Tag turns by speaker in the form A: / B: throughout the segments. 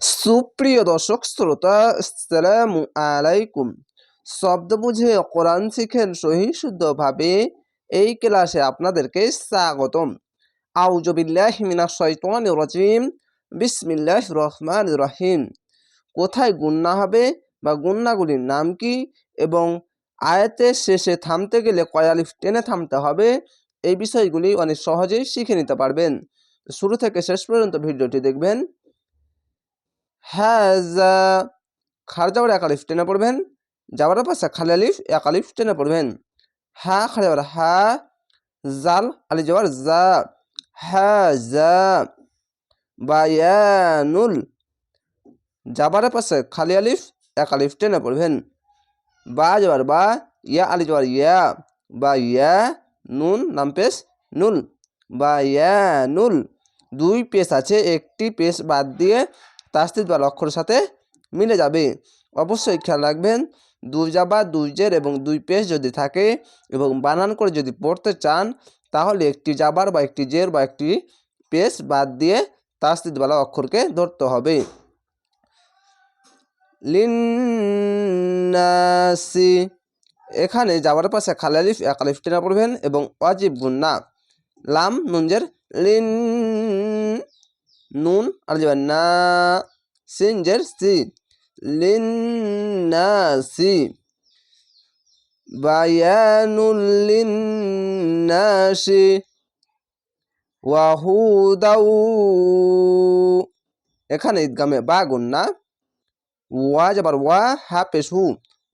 A: সুপ্রিয় দর্শক, শ্রোতা, আসসালামু আলাইকুম। শব্দ বুঝে কোরআন শিখেন সহি শুদ্ধভাবে এই ক্লাসে আপনাদেরকে স্বাগতম। আউজবিল্লাহ মিনাশ শাইতানির রাজিম। বিসমিল্লাহ রহমান রহিম। কোথায় গুন্না হবে বা গুন্নাগুলির নাম কি এবং আয়াতের শেষে থামতে গেলে কয়ালিফ টেনে থামতে হবে, এই বিষয়গুলি অনেক সহজেই শিখে নিতে পারবেন। শুরু থেকে শেষ পর্যন্ত ভিডিওটি দেখবেন। হাজা খার যাওয়ার একালিফ টেনে পড়বেন, যাওয়ার পাশে খালি আলিফ একালিফ টেনে পড়বেন। হ্যাঁ খালি যাওয়ার, হা, জাল, আলি যাওয়ার, জা, হা, জা, বায়ানুল। যাবার পাশে খালি আলিফ একালিফ টেনে পড়বেন। বা যাবার বা, ইয়া, আলি যাওয়ার, ইয়া, বা, ইয়া, নুন, নাম পেশ, নুল। বা ইয়া নুল দুই পেশ আছে, একটি পেশ বাদ দিয়ে তাস্তিদ বা অক্ষরের সাথে মিলে যাবে। অবশ্যই খেয়াল রাখবেন, দুই জাবা দুই জের এবং দুই পেশ যদি থাকে এবং বানান করে যদি পড়তে চান, তাহলে একটি জাবার বা একটি জের বা একটি পেশ বাদ দিয়ে তাস্তিদওয়ালা অক্ষরকে ধরতে হবে। লিন্নাসি, এখানে যাবার পাশে খালালিফ একালিফ টেনা পড়বেন এবং অজিব গুন্না লাম নুনজের লিন নুন আর যাবেন না সিনজের সি, লিন্নাসি। বায়ানুল লিন্নাসি ওয়াহুদাউ। এখানে ঈদগামে বা গুন্না ওয়া যাবার ওয়া হা। পেশ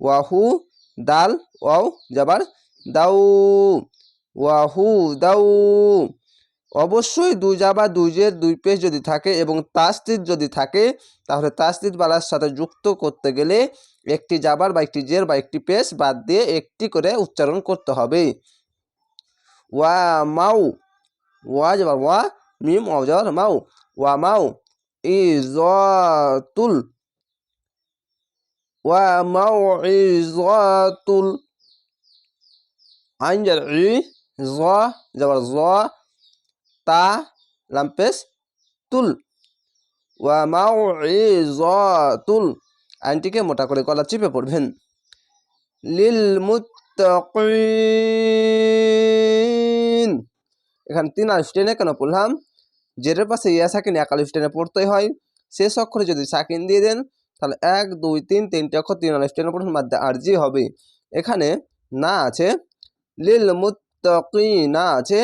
A: ওয়াহু, দাল, ওয়াও যাবার দাউ। ওয়াহু দাউ অবশ্যই দুই জাবা দুই জের দুই পেশ যদি থাকে এবং তাস্তিদ যদি থাকে, তাহলে তাস্তিদ বালার সাথে যুক্ত করতে গেলে একটি জাবার বা একটি জের বা একটি পেশ বাদ দিয়ে একটি করে উচ্চারণ করতে হবে। ওয়া মাউ, ওয়া যাবার ওয়া, মিম, ওয়া যাবার মাউ, ওয়া মাউ ইজাতুল ওয়া মাউ ইজাতুল আইন যার ই, জ যাবার জ তা লাম্পেস তুল। ওয়া মাউ তুল আইনটিকে মোটা করে গলা চিপে পড়বেন। লিল মুত্তাকিন এখানে তিন আলিফ টেনে কেন পড়লাম? জেরের পাশে ইয়া সাকিন এক আলিফ টেনে পড়তে হয়। শেষ অক্ষরে যদি সাকিন দিয়ে দেন, তাহলে এক, দুই, তিন তিনটে অক্ষর তিন আলিফ টেনে পড়ার মধ্যে আর জি হবে। এখানে না আছে। লিল মুত্তাকিনা আছে।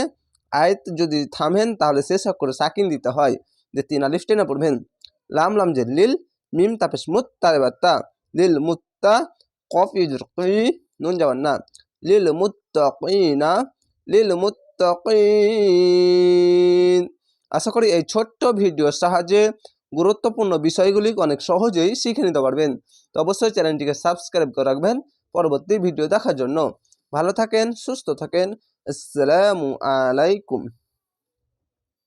A: আয়ত যদি থামেন, তাহলে শেষ অক্ষরে সাকিন দিতে হয়। যে তিন আলিফ টেনে পড়বেন। লাম লাম যে লিল, মিম তাপেস মুত্তা বাত্তা লিল মুত্তা কফ নুন যাবার না। লিল মুত্তাকিনা, লিল মুত্তাকিন। আশা করি এই ছোট্ট ভিডিওর সাহায্যে গুরুত্বপূর্ণ বিষয়গুলি অনেক সহজেই শিখে নিতে পারবেন। তো অবশ্যই চ্যানেলটিকে সাবস্ক্রাইব করে রাখবেন পরবর্তী ভিডিও দেখার জন্য। ভালো থাকেন, সুস্থ থাকেন। আসসালামু আলাইকুম।